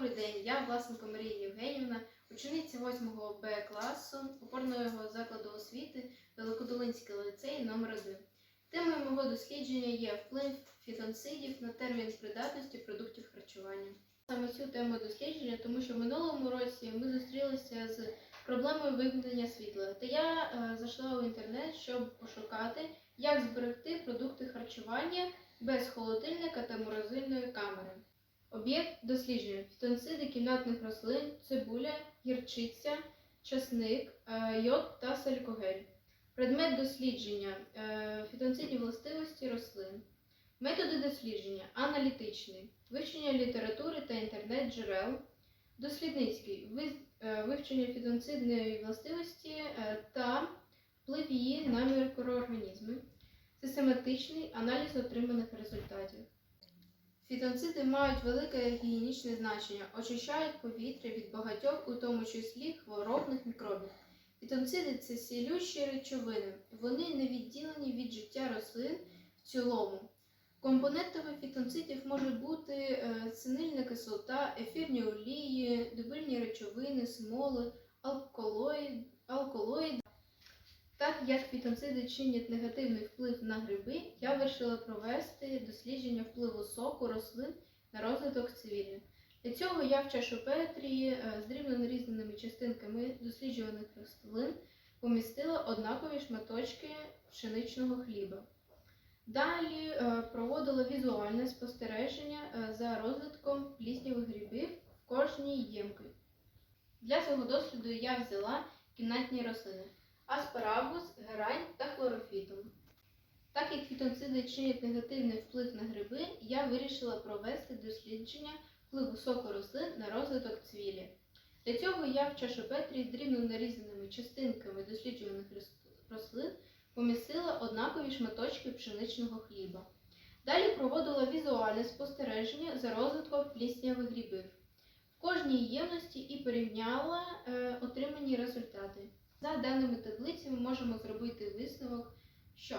Добрий день, я Власенко Марія Євгенівна, учениця 8 Б класу опорного закладу освіти Великодолинський ліцей номер 1 Темою мого дослідження є вплив фітонцидів на термін придатності продуктів харчування. Саме цю тему дослідження, тому що в минулому році ми зустрілися з проблемою вимкнення світла. Та я е, зайшла в інтернет, щоб пошукати, як зберегти продукти харчування без холодильника та морозильної. Об'єкт дослідження фітонциди кімнатних рослин, цибуля, гірчиця, часник, е, йод та силікогель. Предмет дослідження е, фітонцидні властивості рослин. Методи дослідження аналітичний, вивчення літератури та інтернет-джерел, дослідницький е, вивчення фітонцидної властивості та вплив її на мікроорганізми, систематичний аналіз отриманих результатів. Фітонциди мають велике гігієнічне значення, очищають повітря від багатьох, у тому числі хворобних мікробів. Фітонциди це сілющі речовини. Вони не відділені від життя рослин в цілому. Компонентами фітонцидів можуть бути е, синильна кислота, ефірні олії, дубильні речовини, смоли, алкалоїд, алкалоїди. Так як фітонциди чинять негативний вплив на гриби, я вирішила провести дослідження впливу соку рослин на розвиток цивілі. Для цього я в чашу Петрі е, з дрібно нарізаними частинками досліджуваних рослин помістила однакові шматочки пшеничного хліба. Далі е, проводила візуальне спостереження е, за розвитком пліснявих грибів в кожній ємки. Для цього досліду я взяла кімнатні рослини аспарагус, герань та. Так як фітонциди чинять негативний вплив на гриби, я вирішила провести дослідження впливу соку рослин на розвиток цвілі. Для цього я в чашу Петрі з дрібно нарізаними частинками досліджуваних рослин помістила однакові шматочки пшеничного хліба. Далі проводила візуальне спостереження за розвитком пліснявих грибів в кожній ємності і порівняла е, отримані результати. За даними таблиці ми можемо зробити висновок, що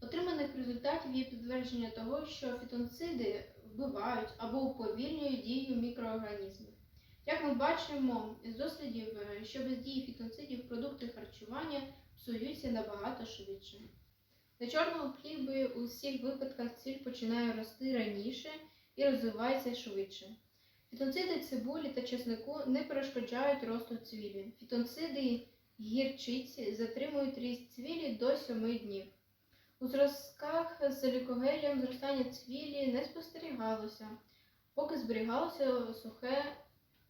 отриманих результатів є підтвердження того, що фітонциди вбивають або уповільнюють дію мікроорганізмів. Як ми бачимо з дослідів, е, що без дії фітонцидів продукти харчування псуються набагато швидше. На чорному хлібі у всіх випадках цвіль починає рости раніше і розвивається швидше. Фітонциди цибулі та чеснику не перешкоджають росту цвілі. Фітонциди гірчиці затримують ріст цвілі до 7 днів. У зразках з силікогелем зростання цвілі не спостерігалося, поки зберігалося сухе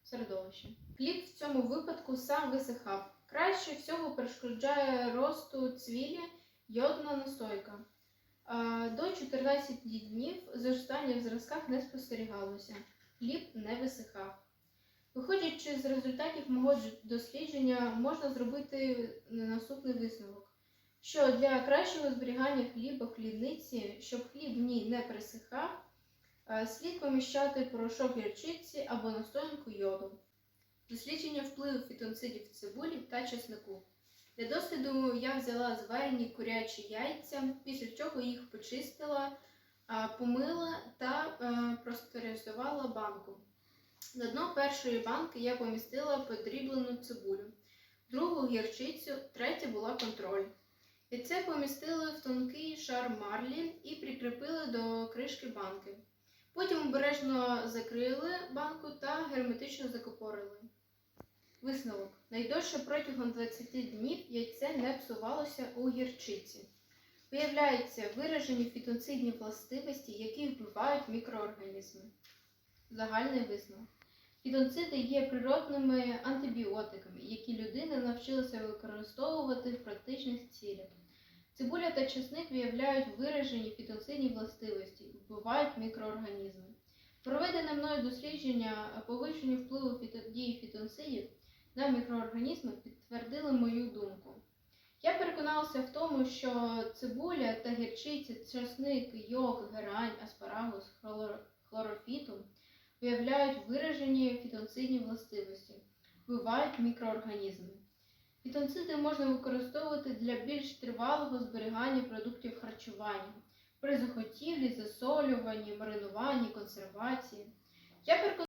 середовище. Хліб в цьому випадку сам висихав. Краще всього перешкоджає росту цвілі йодна настойка. До 14 днів зростання в зразках не спостерігалося. Хліб не висихав. Виходячи з результатів мого дослідження, можна зробити наступний висновок, що для кращого зберігання хліба в хлібниці, щоб хліб в ній не присихав, е, слід поміщати порошок гірчиці або настоянку йоду. Дослідження впливу фітонцидів в цибулі та чеснику. Для досліду я взяла зварені курячі яйця, після чого їх почистила, помила та е, простерилізувала банку. На дно першої банки я помістила подріблену цибулю, другу гірчицю, третя була контроль. Яйце помістили в тонкий шар марлі і прикріпили до кришки банки. Потім обережно закрили банку та герметично закупорили. Висновок. Найдовше протягом 20 днів яйце не псувалося у гірчиці. Виявляється, виражені фітонцидні властивості, які вбивають мікроорганізми. Загальний висновок. Фітонциди є природними антибіотиками, які людина навчилася використовувати в практичних цілях. Цибуля та чесник виявляють виражені фітонцидні властивості, вбивають мікроорганізми. Проведене мною дослідження по вивченню впливу дії фітонцидів на мікроорганізми підтвердили мою думку. Я переконалася в тому, що цибуля та гірчиця, чесник, йог, герань, аспарагус, виявляють виражені фітонцидні властивості, вбивають мікроорганізми. Фітонциди можна використовувати для більш тривалого зберігання продуктів харчування при заготівлі, засолюванні, маринуванні, консервації. Я